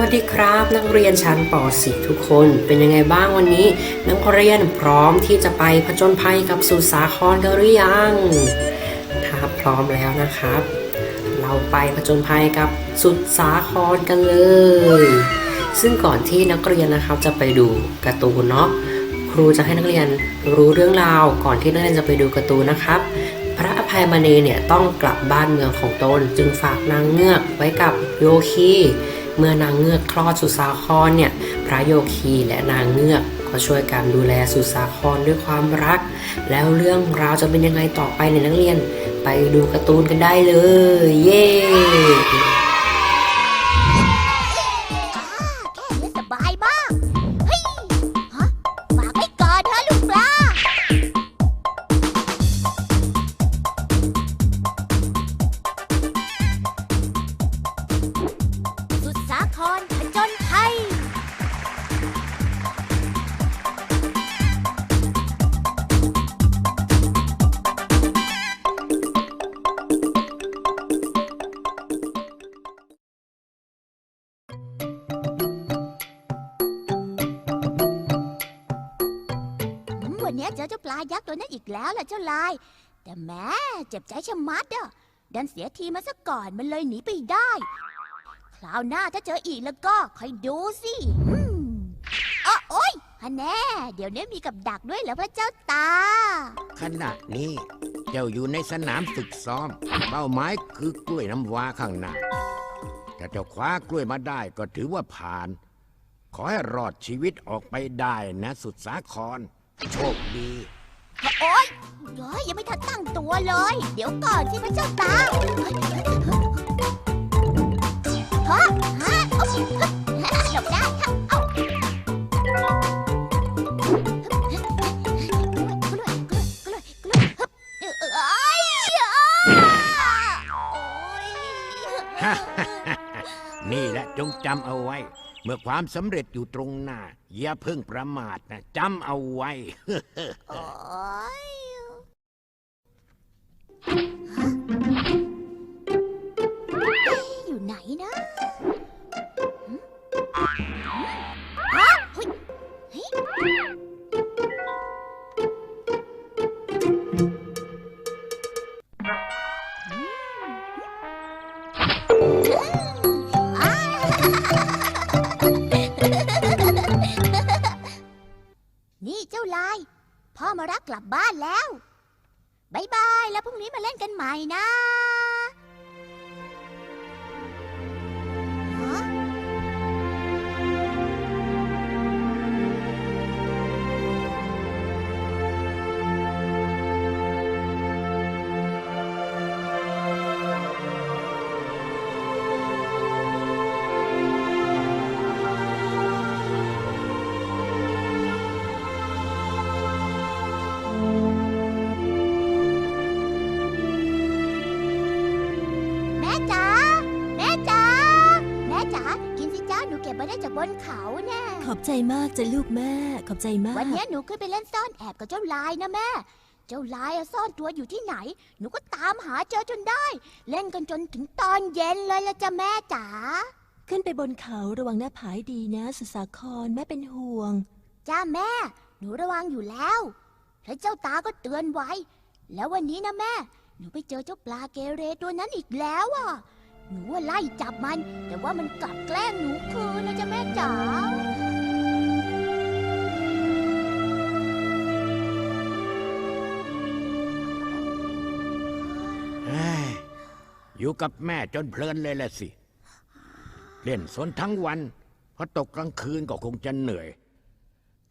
วัสดีครับ นักเรียนชั้นป .4 ทุกคนเป็นยังไงบ้างวันนี้ นักเรียนพร้อมที่จะไปผจญภัยกับสุสาครกันหรือยังถ้าพร้อมแล้วนะครับ เราไปผจญภัยกับสุสาครกันเลย ซึ่งก่อนที่นักเรียนนะครับจะไปดูการ์ตูนเนาะครูจะให้นักเรียนรู้เรื่องราวก่อนที่นักเรียนจะไปดูการ์ตูนนะครับ พระอภัยมณีเนี่ยต้องกลับบ้านเมืองของตน จึงฝากนางเงือกไว้กับโยคี เมื่อนางเงือกคลอดสุสาครเนี่ยพระโยคีและนางเงือกก็ช่วยกันดูแลสุสาครด้วยความรัก แล้วเรื่องราวจะเป็นยังไงต่อไปในนักเรียน ไปดูการ์ตูนกันได้เลย เย้ อเจ้าปลายักษ์ตัวนั้นอีกแล้วล่ะเจ้าลาย แต่แม่เจ็บใจชะมัดอะดันเสียทีมาซะก่อนมันเลยหนีไปได้ คราวหน้าถ้าเจออีกแล้วก็คอยดูสิอืมอ๋อโอ๊ยฮันแน่ เดี๋ยวนี้มีกับดักด้วยเหรอพระเจ้าตา ขณะนี้ เจ้าอยู่ในสนามฝึกซ้อม เป้าหมายคือกล้วยน้ำว้าข้างหน้าถ้าเจ้าคว้ากล้วยมาได้ก็ถือว่าผ่าน ขอให้รอดชีวิตออกไปได้นะสุดสาคร โชคดี โอ๊ยเฮ้ยยังไม่ทันตั้งตัวเลย เดี๋ยวก่อนที่พระเจ้าตาฮะฮะเอาหลบได้ฮะเอากล้วยกล้วยกล้วยกล้วยกล้วยฮึบเอ้ยอ่าโอ๊ยนี่แหละจงจำเอาไว้ เมื่อความสำเร็จอยู่ตรงหน้า อย่าเพิ่งประมาทนะจำเอาไว้ โอ๊ยฮะเอ๊ะอยู่ไหนนะหึฮะเฮ้ยเฮ้ยอ้ มารักกลับบ้านแล้วบายบาย แล้วพรุ่งนี้มาเล่นกันใหม่นะ นเขาแน่ขอบใจมากจ้ะลูกแม่ ขอบใจมากวันนี้หนูขึ้นไปเล่นซ่อนแอบกับเจ้าลายนะแม่ เจ้าลายอะซ่อนตัวอยู่ที่ไหน หนูก็ตามหาเจอจนได้ เล่นกันจนถึงตอนเย็นเลยละจ้ะแม่จ๋าขึ้นไปบนเขาระวังหน้าผาให้ดีนะสุสาครแม่เป็นห่วง จ้าแม่ หนูระวังอยู่แล้วพระเจ้าตาก็เตือนไว้ แล้ววันนี้นะแม่ หนูไปเจอเจ้าปลาเกเรตัวนั้นอีกแล้วอะ หนูว่าไล่จับมัน แต่ว่ามันกลับแกล้งหนูคืนนะจ้ะแม่จ๋าเฮ้ยอยู่กับแม่จนเพลินเลยแหละสิ เล่นสนทั้งวันพอตกกลางคืนก็คงจะเหนื่อย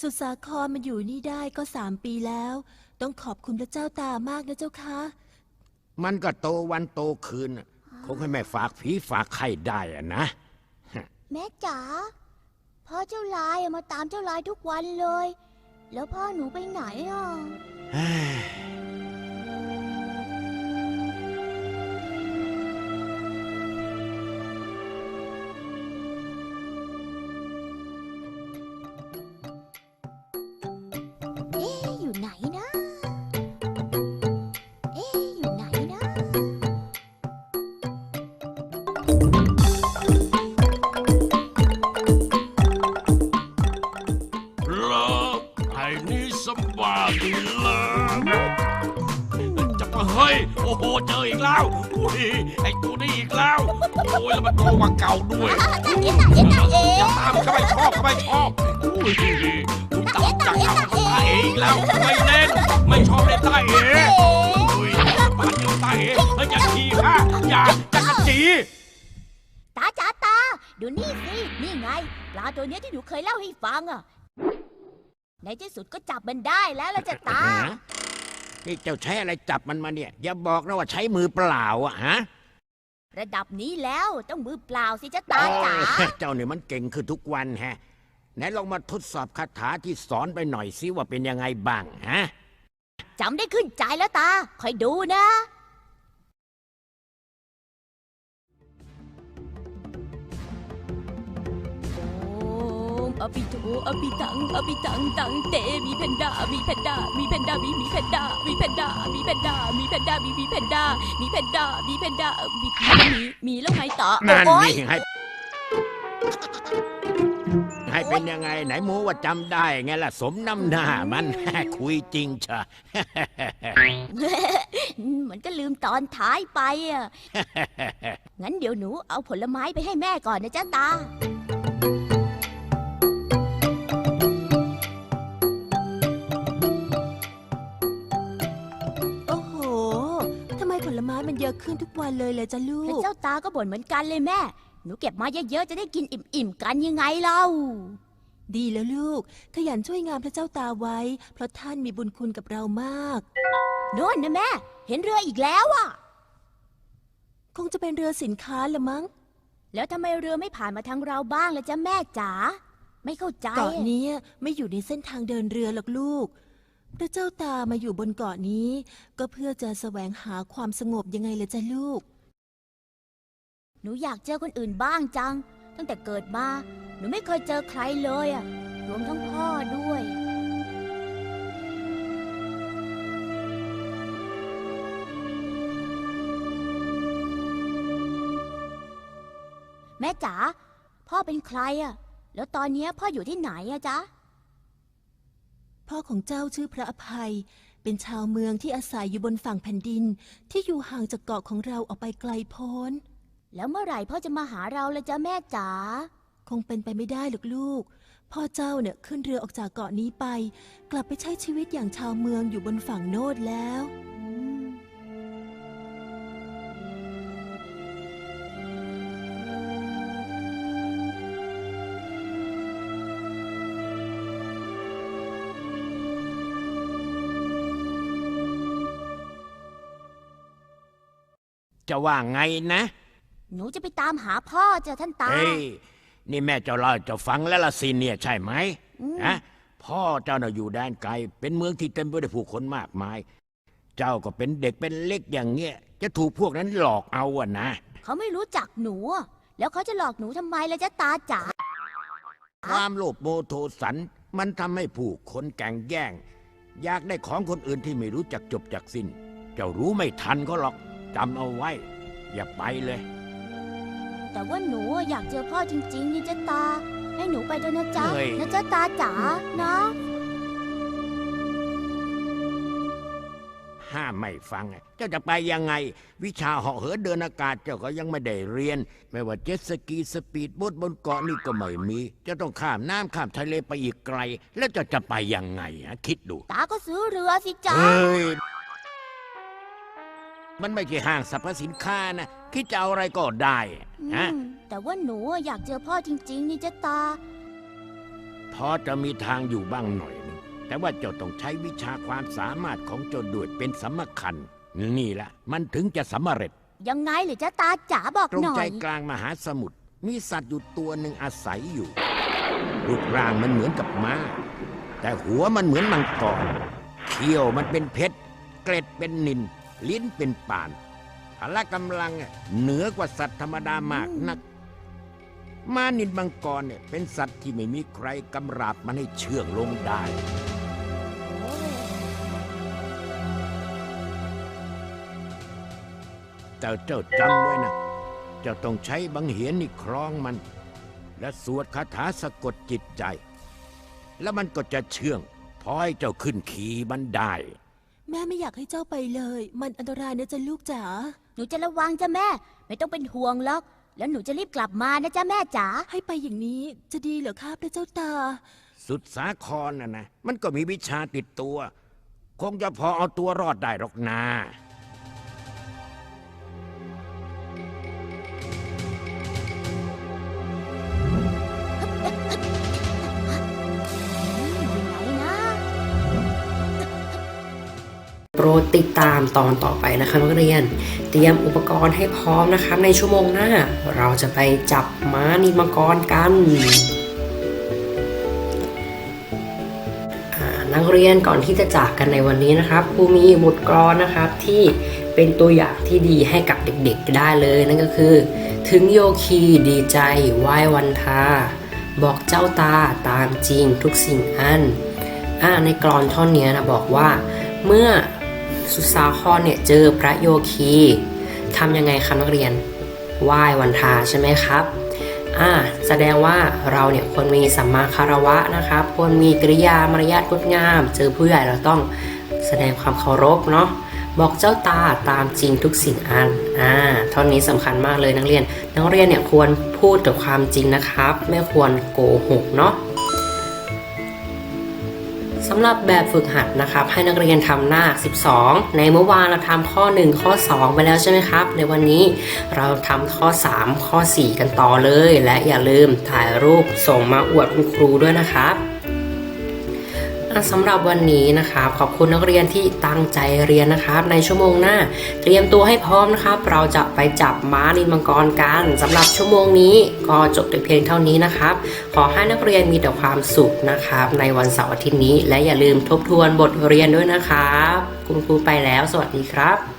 สุสาครมาอยู่นี่ได้ก็สามปีแล้ว ต้องขอบคุณพระเจ้าตามากนะเจ้าคะ มันก็โตวันโตคืนน่ะ คงให้แม่ฝากผีฝากไข่ได้อะนะ แม่จ๋าพ่อเจ้าลายอะมาตามเจ้าลายทุกวันเลย แล้วพ่อหนูไปไหนอะ Love ไอ้นี่สบายเลย จะมาเฮ้ย โอ้โห เจออีกแล้วอุ้ยไอ้ตัวนี้อีกแล้ว โอ้ย แล้วมันโตกว่าเก่าด้วย อย่าตามเข้าไปชอบเข้าไปชอบอุ้ยตุ้มตามจากเอาไปตาเองแล้วไม่เล่น ไม่ชอบเล่นต้เองอุ้ยปาดเอวตาเองแล้วอย่าขี้ข้าอย่าจักระจี ตาจ๋าตา ดูนี่สิ นี่ไง ปลาตัวเนี้ยที่หนูเคยเล่าให้ฟังอะ ในที่สุดก็จับมันได้แล้วละจ้ะตา ฮะนี่เจ้าใช้อะไรจับมันมาเนี่ย อย่าบอกนะว่าใช้มือเปล่าอะฮะระดับนี้แล้วต้องมือเปล่าสิจ้ะตาจ๋าเอ้ยเจ้าเนี่ยมันเก่งขึ้นทุกวันแฮะ ไหนลองมาทดสอบคาถาที่สอนไปหน่อยสิว่าเป็นยังไงบ้างฮะ จำได้ขึ้นใจแล้วตา คอยดูนะ อภิโตอภิตังอภิตังตังเตมีแพนด้ามีแพนด้ามีแพนด้ามีมีแพนด้ามีแพนด้ามีแพนด้ามีแพนด้ามีมีแพนด้ามีแพนด้ามีแพนด้ามีมีมีแล้วไงต่อนั่นโอ๊ยนี่ให้ ให้เป็นยังไงไหนหมูว่าจำได้ไงล่ะสมน้ำหน้ามัน คุยจริงเชอะ เหมือนก็ลืมตอนท้ายไปอะ งั้นเดี๋ยวหนูเอาผลไม้ไปให้แม่ก่อนนะจ๊ะตา ไม้มันเยอะขึ้นทุกวันเลยเลยจ้ะลูพระก เจ้าตาก็บ่นเหมือนกันเลยแม่ หนูเก็บมาเยอะๆ จะได้กินอิ่มๆ กันยังไงเล่า ดีแล้วลูก ขยันช่วยงานพระเจ้าตาไว้ เพราะท่านมีบุญคุณกับเรามาก โน่นนะแม่ เห็นเรืออีกแล้วอะคงจะเป็นเรือสินค้าละมั้ง แล้วทำไมเรือไม่ผ่านมาทางเราบ้างล่ะจ๊ะแม่จ๋า ไม่เข้าใจ เกาะนี้ไม่อยู่ในเส้นทางเดินเรือหรอกลูก พระเจ้าตามาอยู่บนเกาะนี้ ก็เพื่อจะแสวงหาความสงบยังไงเลยจ้ะลูก หนูอยากเจอคนอื่นบ้างจัง ตั้งแต่เกิดมา หนูไม่เคยเจอใครเลยอะรวมทั้งพ่อด้วย แม่จ๋าพ่อเป็นใครอะแล้วตอนเนี้ยพ่ออยู่ที่ไหนอะจ๊ะ พ่อของเจ้าชื่อพระอภัย เป็นชาวเมืองที่อาศัยอยู่บนฝั่งแผ่นดิน ที่อยู่ห่างจากเกาะของเราออกไปไกลโพ้น แล้วเมื่อไหร่พ่อจะมาหาเราละจ๊ะแม่จ๋า คงเป็นไปไม่ได้หรอกลูก พ่อเจ้าเนี่ยขึ้นเรือออกจากเกาะนี้ไป กลับไปใช้ชีวิตอย่างชาวเมืองอยู่บนฝั่งโน้นแล้ว จะว่าไงนะ หนูจะไปตามหาพ่อจ้ะท่านตา เฮ้ย นี่แม่เจ้าเล่าเจ้าฟังแล้วละสิเนี่ยใช่ไหมอืมฮะพ่อเจ้าน่ะอยู่แดนไกล เป็นเมืองที่เต็มไปด้วยผู้คนมากมาย เจ้าก็เป็นเด็กเป็นเล็กอย่างเงี้ย จะถูกพวกนั้นหลอกเอาอะนะ เขาไม่รู้จักหนูอะแล้วเขาจะหลอกหนูทำไมล่ะจ๊ะตาจ๋า ความโลภโมโทสัน มันทำให้ผู้คนแก่งแย่ง อยากได้ของคนอื่นที่ไม่รู้จักจบจักสิ้น เจ้ารู้ไม่ทันเขาหรอก จำเอาไว้ อย่าไปเลย แต่ว่าหนูอะอยากเจอพ่อจริงๆนี่จ๊ะตา ให้หนูไปด้วยนะจ๊ะเฮ้ย นะจ๊ะตาจ๋านะ ห้ามไม่ฟังอะเจ้าจะไปยังไง วิชาเหาะเหินเดินอากาศเจ้าก็ยังไม่ได้เรียน ไม่ว่าเจ็ตสกีสปีดโบ๊ทบนเกาะนี่ก็ไม่มี จะต้องข้ามน้ำข้ามทะเลไปอีกไกล แล้วเจะจะไปยังไงฮะคิดดู ตาก็ซื้อเรือสิจ๊ะ เฮ้ย มันไม่ใช่ห้างสรรพสินค้านะคิดจะเอาอะไรก็ได้ฮะอืมแต่ว่าหนูอะอยากเจอพ่อจริง ๆ นี่จ๊ะตา พอจะมีทางอยู่บ้างหน่อยหนึงแต่ว่าเจ้าต้องใช้วิชาความสามารถของเจ้าด้วยเป็นสำคัญ นี่แหละมันถึงจะสำเร็จ ยังไงหรือจ๊ะตาจ๋าบอกตรงหน่อใจย กลางมหาสมุทรมีสัตว์อยู่ตัวหนึ่งอาศัยอยู่ รูปร่างมันเหมือนกับม้า แต่หัวมันเหมือนมังกรเขี้ยวมันเป็นเพชร เกล็ดเป็นนิน ลิ้นเป็นป่านพละกำลังอะเหนือกว่าสัตว์ธรรมดามากนักม้านินมังกรเนี่ยเป็นสัตว์ที่ไม่มีใครกำราบมันให้เชื่องลงได้ แต่เจ้าจำไว้นะ เจ้าต้องใช้บังเหียนนี่ครองมัน และสวดคาถาสะกดจิตใจ แล้วมันก็จะเชื่องพอให้เจ้าขึ้นขี่มันได้ แม่ไม่อยากให้เจ้าไปเลย มันอันตรายนะจ๊ะลูกจ๋า หนูจะระวังจ้ะแม่ ไม่ต้องเป็นห่วงหรอก แล้วหนูจะรีบกลับมานะจ๊ะแม่จ๋า ให้ไปอย่างนี้จะดีเหรอครับพระเจ้าตา สุดสาครน่ะนะ มันก็มีวิชาติดตัว คงจะพอเอาตัวรอดได้หรอกนาอ รดติดตามตอนต่อไปนะคะนักเรียน เตรียมอุปกรณ์ให้พร้อมนะครับในชั่วโมงหน้า เราจะไปจับม้านิมกรกันนักเรียนก่อนที่จะจากกันในวันนี้นะครับครูมีบทกลอนนะครับที่เป็นตัวอย่างที่ดีให้กับเด็กๆได้เลยนั่นก็คือ ถึงโยคีดีใจไหว้วันทาบอกเจ้าตาตามจริงทุกสิ่งอันอ่าในกรอนท่อนเนี้นะบอกว่า เมื่อ สุสาครเนี่ยเจอพระโยคีทำยังไงครับนักเรียนไหว้วันทาใช่ไหมครับอ่าแสดงว่าเราเนี่ยควรมีสัมมาคารวะนะครับควรมีกริยามารยาทงดงาม เจอผู้ใหญ่เราต้องแสดงความเคารพเนาะบอกเจ้าตาตามจริงทุกสิ่งอันอ่าท่อนนี้สำคัญมากเลยนักเรียน นักเรียนเนี่ยควรพูดแต่ความจริงนะครับ ไม่ควรโกหกเนาะ สำหรับแบบฝึกหัดนะครับให้นักเรียนทำหน้า 12 ในเมื่อวานเราทำข้อ 1 ข้อ 2 ไปแล้วใช่ไหมครับ ในวันนี้เราทำข้อ 3 ข้อ 4 กันต่อเลย และอย่าลืมถ่ายรูปส่งมาอวดคุณครูด้วยนะครับ สำหรับวันนี้นะครับขอบคุณนักเรียนที่ตั้งใจเรียนนะครับ ในชั่วโมงหน้า เตรียมตัวให้พร้อมนะครับ เราจะไปจับม้านินมังกรกันสำหรับชั่วโมงนี้ก็จบแต่เพียงเท่านี้นะครับ ขอให้นักเรียนมีแต่ความสุขนะครับ ในวันเสาร์อาทิตย์นี้ และอย่าลืมทบทวนบทเรียนด้วยนะครับ คุณครูไปแล้ว สวัสดีครับ